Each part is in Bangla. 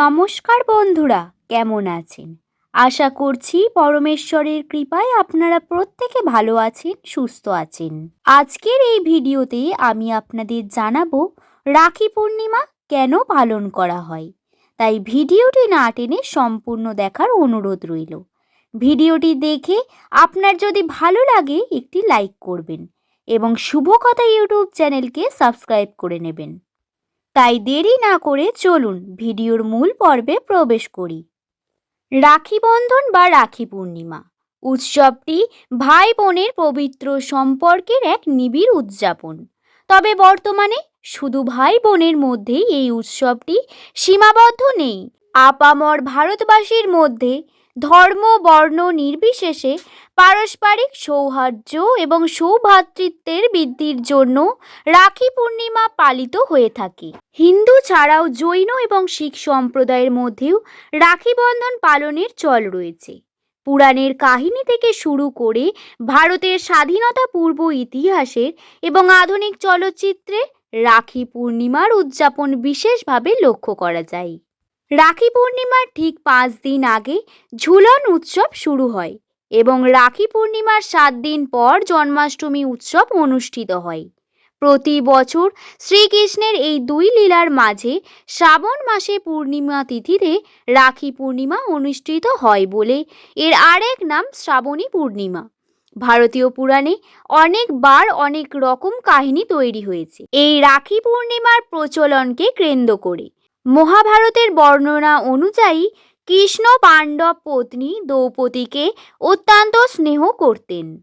নমস্কার বন্ধুরা, কেমন আছেন? আশা করছি পরমেশ্বরের কৃপায় আপনারা প্রত্যেকে ভালো আছেন, সুস্থ আছেন। আজকের এই ভিডিওতে আমি আপনাদের জানাব, রাখি পূর্ণিমা কেন পালন করা হয়? তাই ভিডিওটি না টেনে সম্পূর্ণ দেখার অনুরোধ রইল। ভিডিওটি দেখে আপনার যদি ভালো লাগে, একটি লাইক করবেন এবং শুভ কথা ইউটিউব চ্যানেলকে সাবস্ক্রাইব করে নেবেন। তাই দেরি না করে চলুন ভিডিওর মূল পর্বে প্রবেশ করি। রাখি বন্ধন বা রাখি পূর্ণিমা উৎসবটি ভাই বোনের পবিত্র সম্পর্কের এক নিবিড় উদযাপন। তবে বর্তমানে শুধু ভাই বোনের মধ্যেই এই উৎসবটি সীমাবদ্ধ নেই। আপামর ভারতবাসীর মধ্যে ধর্ম, বর্ণ নির্বিশেষে পারস্পরিক সৌহার্দ্য এবং সৌভ্রাতৃত্বের বৃদ্ধির জন্য রাখি পূর্ণিমা পালিত হয়ে থাকে। হিন্দু ছাড়াও জৈন এবং শিখ সম্প্রদায়ের মধ্যেও রাখি বন্ধন পালনের চল রয়েছে। পুরাণের কাহিনী থেকে শুরু করে ভারতের স্বাধীনতা পূর্ব ইতিহাসের এবং আধুনিক চলচ্চিত্রে রাখি পূর্ণিমার উদযাপন বিশেষভাবে লক্ষ্য করা যায়। রাখি পূর্ণিমার ঠিক পাঁচ দিন আগে ঝুলন উৎসব শুরু হয় এবং রাখি পূর্ণিমার সাত দিন পর জন্মাষ্টমী উৎসব অনুষ্ঠিত হয়। প্রতি বছর শ্রীকৃষ্ণের এই দুই লীলার মাঝে শ্রাবণ মাসে পূর্ণিমা তিথিতে রাখি পূর্ণিমা অনুষ্ঠিত হয় বলে এর আরেক নাম শ্রাবণী পূর্ণিমা। ভারতীয় পুরাণে অনেকবার অনেক রকম কাহিনী তৈরি হয়েছে। এই রাখি পূর্ণিমার প্রচলনকে কেন্দ্র করে মহাভারতের বর্ণনা অনুযায়ী কৃষ্ণ পাণ্ডব পত্নী দ্রৌপদীকে অত্যন্ত স্নেহ করতেন।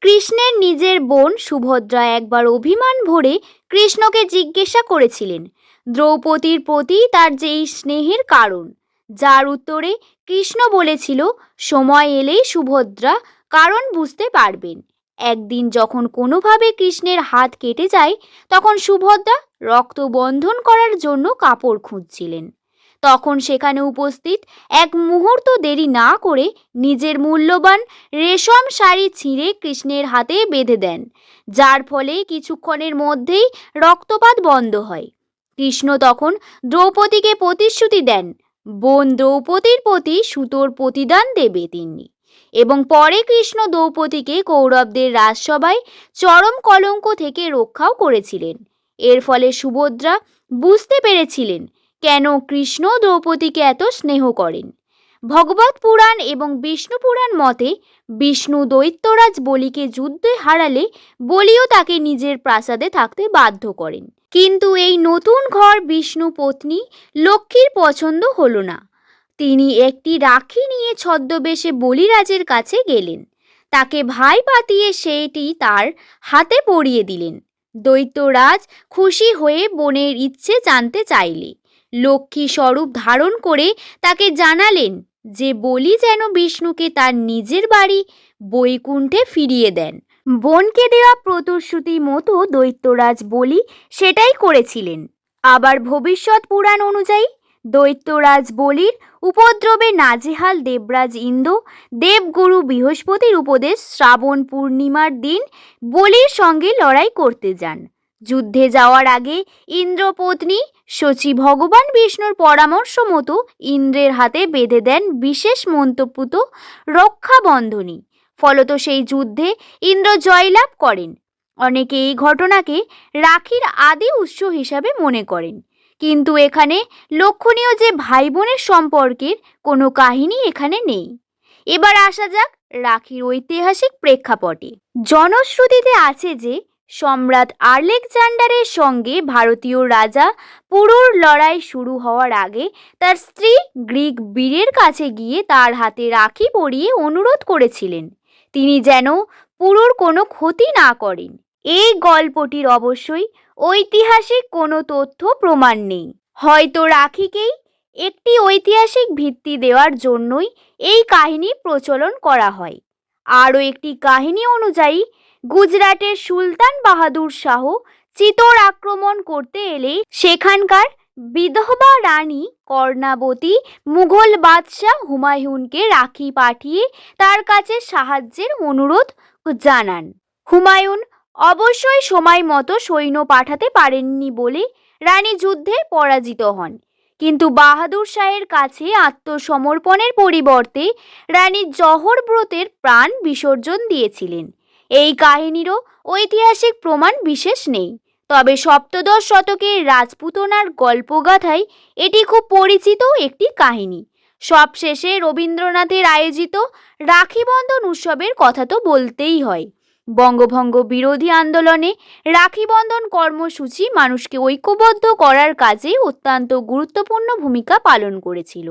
কৃষ্ণের নিজের বোন সুভদ্রা একবার অভিমান ভরে কৃষ্ণকে জিজ্ঞাসা করেছিলেন, দ্রৌপদীর প্রতি তার যেই স্নেহের কারণ? যার উত্তরে কৃষ্ণ বলেছিল, সময় এলেই সুভদ্রা কারণ বুঝতে পারবেন। একদিন যখন কোনোভাবে কৃষ্ণের হাত কেটে যায়, তখন সুভদ্রা রক্ত বন্ধন করার জন্য কাপড় খুঁজছিলেন। তখন সেখানে উপস্থিত এক মুহূর্ত দেরি না করে নিজের মূল্যবান রেশম শাড়ি ছিঁড়ে কৃষ্ণের হাতে বেঁধে দেন, যার ফলে কিছুক্ষণের মধ্যেই রক্তপাত বন্ধ হয়। কৃষ্ণ তখন দ্রৌপদীকে প্রতিশ্রুতি দেন, বোন দ্রৌপদীর প্রতি সুতোর প্রতিদান দেবে তিনি। এবং পরে কৃষ্ণ দ্রৌপদীকে কৌরবদের রাজসভায় চরম কলঙ্ক থেকে রক্ষাও করেছিলেন। এর ফলে সুভদ্রা বুঝতে পেরেছিলেন কেন কৃষ্ণ দ্রৌপদীকে এত স্নেহ করেন। ভগবত পুরাণ এবং বিষ্ণু পুরাণ মতে বিষ্ণু দৈত্যরাজ বলিকে যুদ্ধে হারালে বলিও তাকে নিজের প্রাসাদে থাকতে বাধ্য করেন। কিন্তু এই নতুন ঘর বিষ্ণু পত্নী লক্ষ্মীর পছন্দ হলো না। তিনি একটি রাখি নিয়ে ছদ্মবেশে বলিরাজের কাছে গেলেন। তাকে ভাই পাতিয়ে সেইটি তার হাতে পরিয়ে দিলেন। দৈত্যরাজ খুশি হয়ে বোনের ইচ্ছে জানতে চাইলে। লক্ষ্মী স্বরূপ ধারণ করে তাকে জানালেন যে বলি যেন বিষ্ণুকে তার নিজের বাড়ি বৈকুণ্ঠে ফিরিয়ে দেন। বোনকে দেওয়া প্রতিশ্রুতি মতো দৈত্যরাজ বলি সেটাই করেছিলেন। আবার ভবিষ্যৎ পুরাণ অনুযায়ী দৈত্যরাজ বলির উপদ্রবে নাজেহাল দেবরাজ ইন্দ্র দেবগুরু বৃহস্পতির উপদেশ শ্রাবণ পূর্ণিমার দিন বলির সঙ্গে লড়াই করতে যান। যুদ্ধে যাওয়ার আগে ইন্দ্রপত্নী শচী ভগবান বিষ্ণুর পরামর্শ মতো ইন্দ্রের হাতে বেঁধে দেন বিশেষ মন্তব্যত রক্ষাবন্ধনী। ফলত সেই যুদ্ধে ইন্দ্র জয়লাভ করেন। অনেকে এই ঘটনাকে রাখির আদি উৎস হিসাবে মনে করেন। কিন্তু এখানে লক্ষণীয় যে ভাই বোনের সম্পর্কের কোনো কাহিনী এখানে নেই। এবার আসা যাক রাখির ঐতিহাসিক প্রেক্ষাপটে। জনশ্রুতিতে আছে যে, সম্রাট আলেকজান্ডারের সঙ্গে ভারতীয় রাজা পুরুর লড়াই শুরু হওয়ার আগে তার স্ত্রী গ্রিক বীরের কাছে গিয়ে তার হাতে রাখি পরিয়ে অনুরোধ করেছিলেন। তিনি যেন পুরুর কোনো ক্ষতি না করেন। এই গল্পটির অবশ্যই ঐতিহাসিক কোনো তথ্য প্রমাণ নেই। হয়তো রাখিকেই একটি ঐতিহাসিক ভিত্তি দেওয়ার জন্যই এই কাহিনী প্রচলন করা হয়। আরও একটি কাহিনী অনুযায়ী, গুজরাটের সুলতান বাহাদুর শাহ চিতোর আক্রমণ করতে এলে সেখানকার বিধবা রানী কর্ণাবতী মুঘল বাদশাহ হুমায়ুনকে রাখি পাঠিয়ে তার কাছে সাহায্যের অনুরোধ জানান। হুমায়ুন অবশ্যই সময় মতো সৈন্য পাঠাতে পারেননি বলে রানী যুদ্ধে পরাজিত হন। কিন্তু বাহাদুর শাহের কাছে আত্মসমর্পণের পরিবর্তে রানী জহর ব্রতের প্রাণ বিসর্জন দিয়েছিলেন। এই কাহিনীরও ঐতিহাসিক প্রমাণ বিশেষ নেই। তবে সপ্তদশ শতকের রাজপুতনার গল্পগাথায় এটি খুব পরিচিত একটি কাহিনী। সবশেষে রবীন্দ্রনাথের আয়োজিত রাখি বন্ধন উৎসবের কথা তো বলতেই হয়। বঙ্গভঙ্গ বিরোধী আন্দোলনে রাখি বন্ধন কর্মসূচি মানুষকে ঐক্যবদ্ধ করার কাজে অত্যন্ত গুরুত্বপূর্ণ ভূমিকা পালন করেছিল।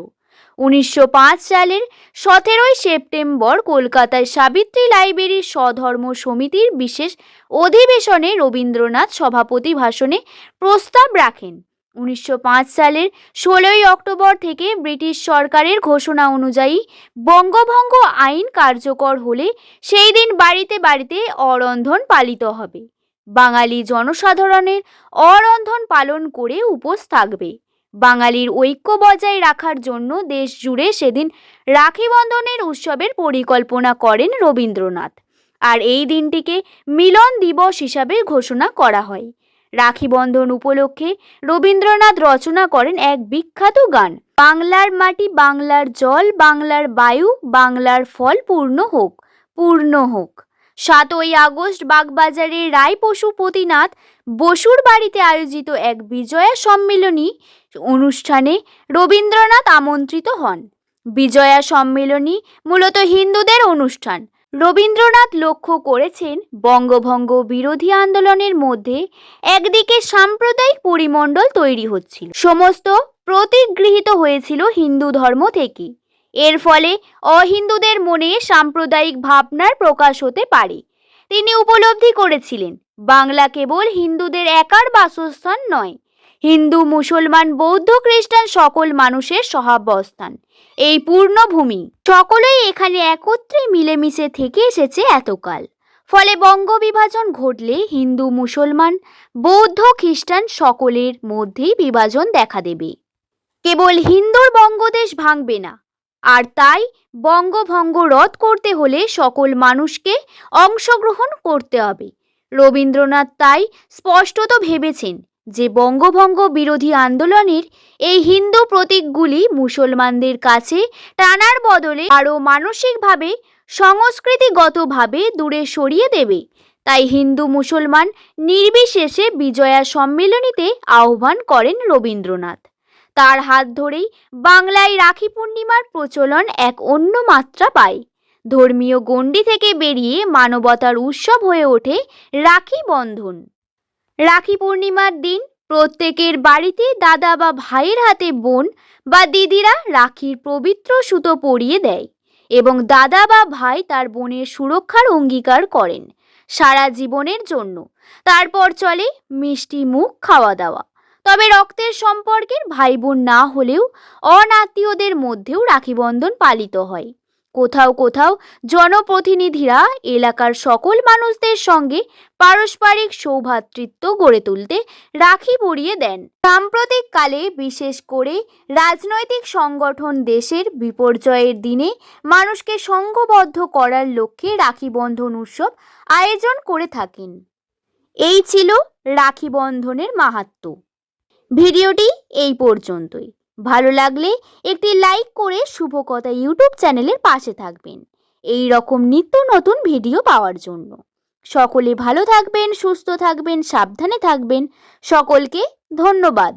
উনিশশো পাঁচ সালের সতেরোই সেপ্টেম্বর কলকাতায় সাবিত্রী লাইব্রেরির স্বধর্ম সমিতির বিশেষ অধিবেশনে রবীন্দ্রনাথ সভাপতি ভাষণে প্রস্তাব রাখেন। উনিশশো পাঁচ সালের ষোলোই অক্টোবর থেকে ব্রিটিশ সরকারের ঘোষণা অনুযায়ী বঙ্গভঙ্গ আইন কার্যকর হলে সেই দিন বাড়িতে বাড়িতে অরন্ধন পালিত হবে। বাঙালি জনসাধারণের অরন্ধন পালন করে উপোস থাকবে। বাঙালির ঐক্য বজায় রাখার জন্য দেশ জুড়ে সেদিন রাখি বন্ধনের উৎসবের পরিকল্পনা করেন রবীন্দ্রনাথ। আর এই দিনটিকে মিলন দিবস হিসাবে ঘোষণা করা হয়। রাখি বন্ধন উপলক্ষে রবীন্দ্রনাথ রচনা করেন এক বিখ্যাত গান। বাংলার মাটি, বাংলার জল, বাংলার বায়ু, বাংলার ফল পূর্ণ হোক পূর্ণ হোক। সাতই আগস্ট বাগবাজারের রায় পশুপতিনাথ বসুর বাড়িতে আয়োজিত এক বিজয়া সম্মিলনী অনুষ্ঠানে রবীন্দ্রনাথ আমন্ত্রিত হন। বিজয়া সম্মিলনী মূলত হিন্দুদের অনুষ্ঠান। রবীন্দ্রনাথ লক্ষ্য করেছেন বঙ্গভঙ্গ বিরোধী আন্দোলনের মধ্যে একদিকে সাম্প্রদায়িক পরিমণ্ডল তৈরি হচ্ছিল। সমস্ত প্রতীক গৃহীত হয়েছিল হিন্দু ধর্ম থেকে। এর ফলে অহিন্দুদের মনে সাম্প্রদায়িক ভাবনার প্রকাশ হতে পারে। তিনি উপলব্ধি করেছিলেন, বাংলা কেবল হিন্দুদের একার বাসস্থান নয় হিন্দু, মুসলমান, বৌদ্ধ, খ্রিস্টান সকল মানুষের সহাবস্থান। এই পূর্ণভূমি সকলেই এখানে একত্রে মিলেমিশে থেকে এসেছে এতকাল। ফলে বঙ্গ বিভাজন ঘটলে হিন্দু, মুসলমান, বৌদ্ধ, খ্রিস্টান সকলের মধ্যেই বিভাজন দেখা দেবে। কেবল হিন্দুর বঙ্গদেশ ভাঙবে না। আর তাই বঙ্গভঙ্গ রদ করতে হলে সকল মানুষকে অংশগ্রহণ করতে হবে। রবীন্দ্রনাথ তাই স্পষ্টত ভেবেছেন যে বঙ্গভঙ্গ বিরোধী আন্দোলনের এই হিন্দু প্রতীকগুলি মুসলমানদের কাছে টানার বদলে আরও মানসিকভাবে, সংস্কৃতিগতভাবে দূরে সরিয়ে দেবে। তাই হিন্দু মুসলমান নির্বিশেষে বিজয়া সম্মেলনীতে আহ্বান করেন রবীন্দ্রনাথ। তার হাত ধরেই বাংলায় রাখি পূর্ণিমার প্রচলন এক অন্য মাত্রা পায়। ধর্মীয় গণ্ডি থেকে বেরিয়ে মানবতার উৎসব হয়ে ওঠে রাখি বন্ধন। রাখি পূর্ণিমার দিন প্রত্যেকের বাড়িতে দাদা বা ভাইয়ের হাতে বোন বা দিদিরা রাখির পবিত্র সুতো পরিয়ে দেয় এবং দাদা বা ভাই তার বোনের সুরক্ষার অঙ্গীকার করেন সারা জীবনের জন্য। তারপর চলে মিষ্টি মুখ খাওয়া দাওয়া। তবে রক্তের সম্পর্কের ভাই বোন না হলেও অনাত্মীয়দের মধ্যেও রাখিবন্ধন পালিত হয়। কোথাও কোথাও জনপ্রতিনিধিরা এলাকার সকল মানুষদের সঙ্গে পারস্পরিক সৌভ্রাতৃত্ব গড়ে তুলতে রাখি পরিয়ে দেন। সাম্প্রতিক কালে বিশেষ করে রাজনৈতিক সংগঠন দেশের বিপর্যয়ের দিনে মানুষকে সংঘবদ্ধ করার লক্ষ্যে রাখি বন্ধন উৎসব আয়োজন করে থাকেন। এই ছিল রাখি বন্ধনের মাহাত্ম্য ভিডিওটি এই পর্যন্তই। ভালো লাগলে একটি লাইক করে শুভকথা ইউটিউব চ্যানেলের পাশে থাকবেন। এই রকম নিত্য নতুন ভিডিও পাওয়ার জন্য। সকলে ভালো থাকবেন, সুস্থ থাকবেন, সাবধানে থাকবেন। সকলকে ধন্যবাদ।